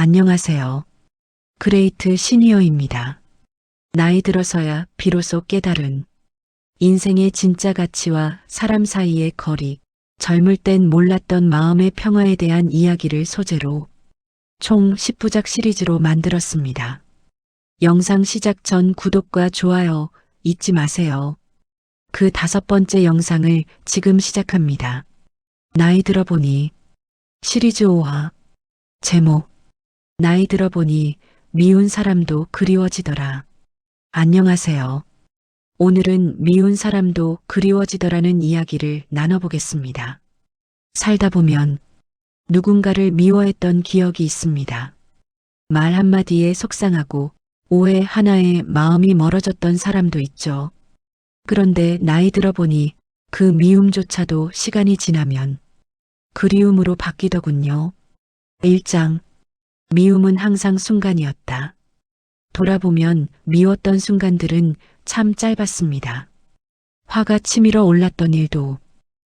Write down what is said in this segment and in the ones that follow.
안녕하세요. 그레이트 시니어입니다. 나이 들어서야 비로소 깨달은 인생의 진짜 가치와 사람 사이의 거리, 젊을 땐 몰랐던 마음의 평화에 대한 이야기를 소재로 총 10부작 시리즈로 만들었습니다. 영상 시작 전 구독과 좋아요 잊지 마세요. 그 다섯 번째 영상을 지금 시작합니다. 나이 들어보니 시리즈 5화 제목 나이 들어보니 미운 사람도 그리워지더라. 안녕하세요. 오늘은 미운 사람도 그리워지더라는 이야기를 나눠보겠습니다. 살다 보면 누군가를 미워했던 기억이 있습니다. 말 한마디에 속상하고 오해 하나에 마음이 멀어졌던 사람도 있죠. 그런데 나이 들어보니 그 미움조차도 시간이 지나면 그리움으로 바뀌더군요. 1장 미움은 항상 순간이었다. 돌아보면 미웠던 순간들은 참 짧았습니다. 화가 치밀어 올랐던 일도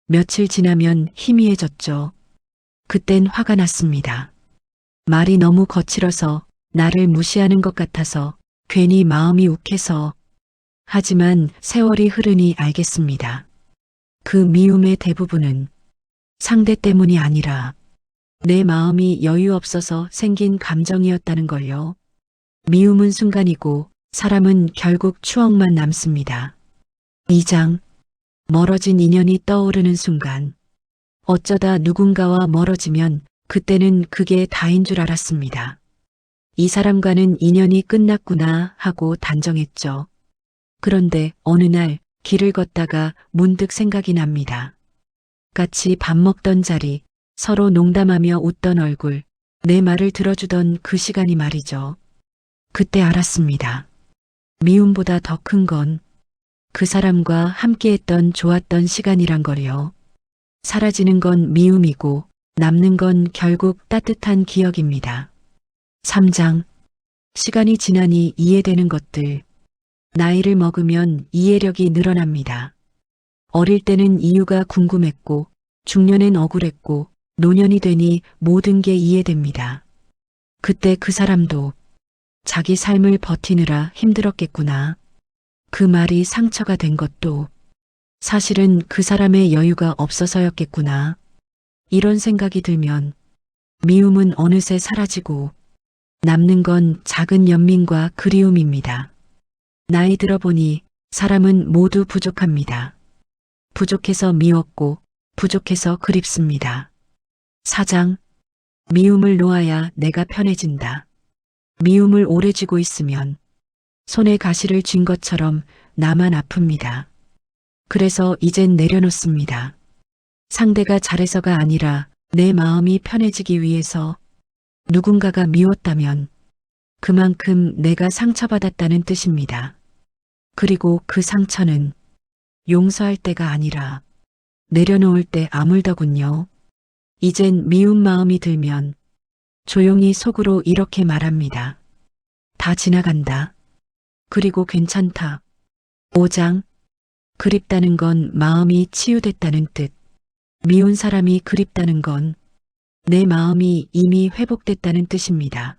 며칠 지나면 희미해졌죠. 그땐 화가 났습니다. 말이 너무 거칠어서 나를 무시하는 것 같아서 괜히 마음이 욱해서 하지만 세월이 흐르니 알겠습니다. 그 미움의 대부분은 상대 때문이 아니라 내 마음이 여유 없어서 생긴 감정이었다는 걸요. 미움은 순간이고 사람은 결국 추억만 남습니다. 2장 멀어진 인연이 떠오르는 순간 어쩌다 누군가와 멀어지면 그때는 그게 다인 줄 알았습니다. 이 사람과는 인연이 끝났구나 하고 단정했죠. 그런데 어느 날 길을 걷다가 문득 생각이 납니다. 같이 밥 먹던 자리, 서로 농담하며 웃던 얼굴, 내 말을 들어주던 그 시간이 말이죠. 그때 알았습니다. 미움보다 더 큰 건 그 사람과 함께했던 좋았던 시간이란 걸요. 사라지는 건 미움이고 남는 건 결국 따뜻한 기억입니다. 3장 시간이 지나니 이해되는 것들 나이를 먹으면 이해력이 늘어납니다. 어릴 때는 이유가 궁금했고 중년엔 억울했고 노년이 되니 모든 게 이해됩니다. 그때 그 사람도 자기 삶을 버티느라 힘들었겠구나. 그 말이 상처가 된 것도 사실은 그 사람의 여유가 없어서였겠구나. 이런 생각이 들면 미움은 어느새 사라지고 남는 건 작은 연민과 그리움입니다. 나이 들어보니 사람은 모두 부족합니다. 부족해서 미웠고 부족해서 그립습니다. 사장 미움을 놓아야 내가 편해진다. 미움을 오래 쥐고 있으면 손에 가시를 쥔 것처럼 나만 아픕니다. 그래서 이젠 내려놓습니다. 상대가 잘해서가 아니라 내 마음이 편해지기 위해서 누군가가 미웠다면 그만큼 내가 상처받았다는 뜻입니다. 그리고 그 상처는 용서할 때가 아니라 내려놓을 때 아물더군요. 이젠 미운 마음이 들면 조용히 속으로 이렇게 말합니다. 다 지나간다. 그리고 괜찮다. 5장 그립다는 건 마음이 치유됐다는 뜻. 미운 사람이 그립다는 건 내 마음이 이미 회복됐다는 뜻입니다.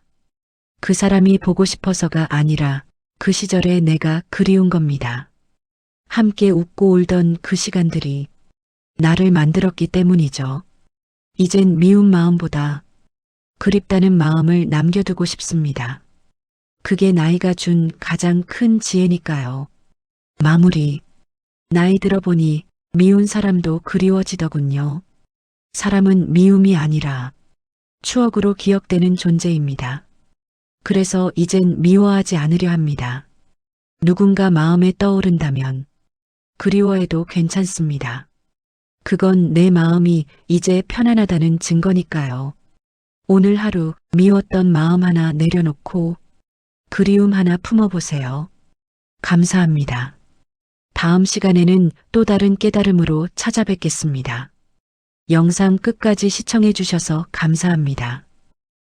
그 사람이 보고 싶어서가 아니라 그 시절에 내가 그리운 겁니다. 함께 웃고 울던 그 시간들이 나를 만들었기 때문이죠. 이젠 미운 마음보다 그립다는 마음을 남겨두고 싶습니다. 그게 나이가 준 가장 큰 지혜니까요. 마무리. 나이 들어보니 미운 사람도 그리워지더군요. 사람은 미움이 아니라 추억으로 기억되는 존재입니다. 그래서 이젠 미워하지 않으려 합니다. 누군가 마음에 떠오른다면 그리워해도 괜찮습니다. 그건 내 마음이 이제 편안하다는 증거니까요. 오늘 하루 미웠던 마음 하나 내려놓고 그리움 하나 품어보세요. 감사합니다. 다음 시간에는 또 다른 깨달음으로 찾아뵙겠습니다. 영상 끝까지 시청해 주셔서 감사합니다.